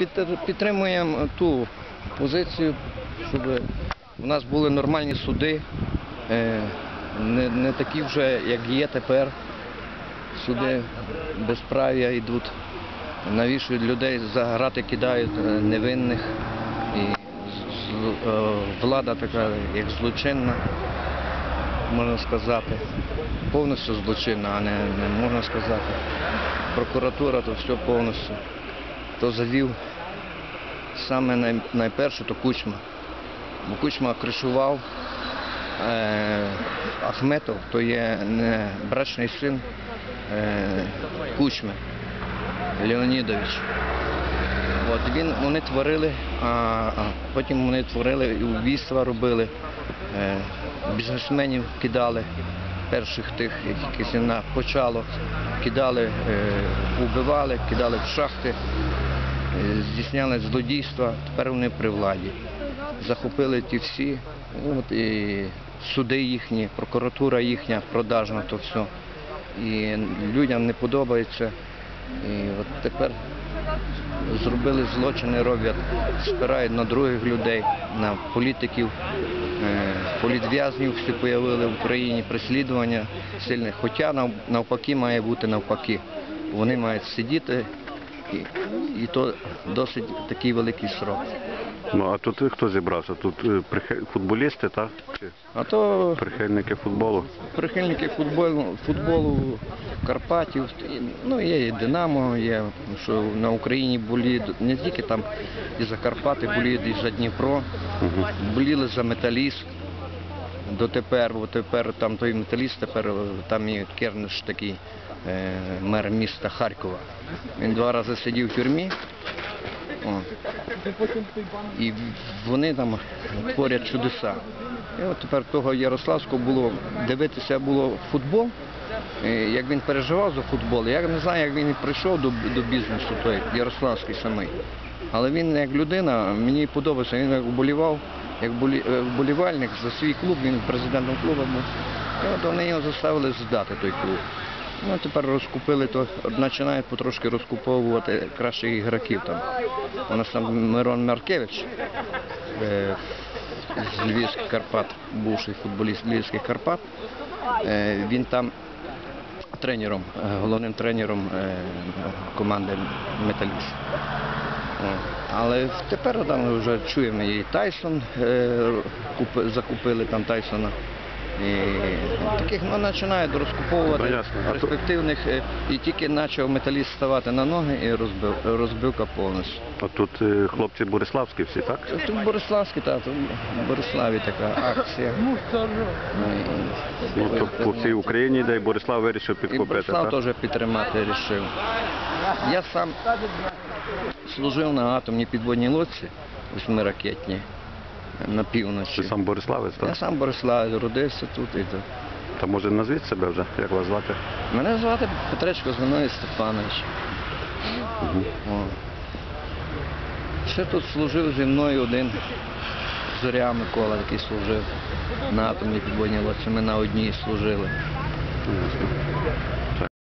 підтр- підтримуємо ту позицію, щоб у нас були нормальні суди, е, не, такі вже, як є тепер. Суди безправ'я йдуть, навішують людей, за грати кидають е, невинних. І е, влада така, як злочинна, можна сказати. Повністю злочинна, а не можна сказати. Прокуратура то все повністю. То завів саме найперше, то Кучма. Бо Кучма кришував е, Ахметов, то є не брачний син е, Кучми Леонідович. От він, вони творили, а, а потім вони творили і вбійства робили, е, бізнесменів кидали, перших тих, яких на почало, кидали, е, убивали, кидали в шахти, здійсняли злодійства, тепер вони при владі. Захопили ті всі, от, і суди їхні, прокуратура їхня, продажна то все. І людям не подобається. І от тепер зробили злочини, роблять, спирають на других людей, на політиків, е, політв'язнів всі появили в Україні, переслідування сильне. Хоча навпаки має бути навпаки. Вони мають сидіти і, і то досить такий великий срок. Ну а тут хто зібрався? Тут е, футболісти, так? А то прихильники футболу? прихильники футболу, футболу Карпатів, ну є і Динамо, є, що на Україні боліють не тільки там і за Карпати, боліють і за Дніпро, боліли за металіст. Дотепер, тепер там той металіст, тепер е, там і Керниш такий е, мер міста Харкова. Він два рази сидів в тюрмі. О. І вони там творять чудеса. І от тепер того Ярославського було дивитися було футбол, як він переживав за футбол. Я не знаю, як він прийшов до, до бізнесу, той Ярославський самий. Але він як людина, мені подобається, він як вболівав, як е, за свій клуб, він президентом клубу був. От вони його заставили здати той клуб. Ну, тепер розкупили, то починають потрошки розкуповувати кращих ігроків там. У нас там Мирон Маркевич е, з Львівських Карпат, бувший футболіст Львівських Карпат. Е, він там тренером, головним тренером команди Металіст. О, Але тепер там вже чуємо і Тайсон е, закупили там Тайсона. І таких ну, починають розкуповувати Ну, перспективних е, і тільки почав металіст ставати на ноги і розбив, розбивка повністю. А тут е, хлопці Бориславські всі, так? Тут Бориславський, та, тут в Бориславі така акція. Ну, і- Ну, то по всій Україні йде, і Борислав вирішив І підкупити, Борислав так? теж підтримати вирішив. Я сам служив на атомній підводній лодці, восьмиракетній, на півночі. Чи сам Бориславець, так? Я сам Борислав, родився тут і тут. Та може назвіть себе вже, як вас звати? Мене звати Петречко Зиновій Степанович. О. Ще тут служив зі мною один Зоря Микола, який служив на атомній підводній лодці. Ми на одній служили. Так.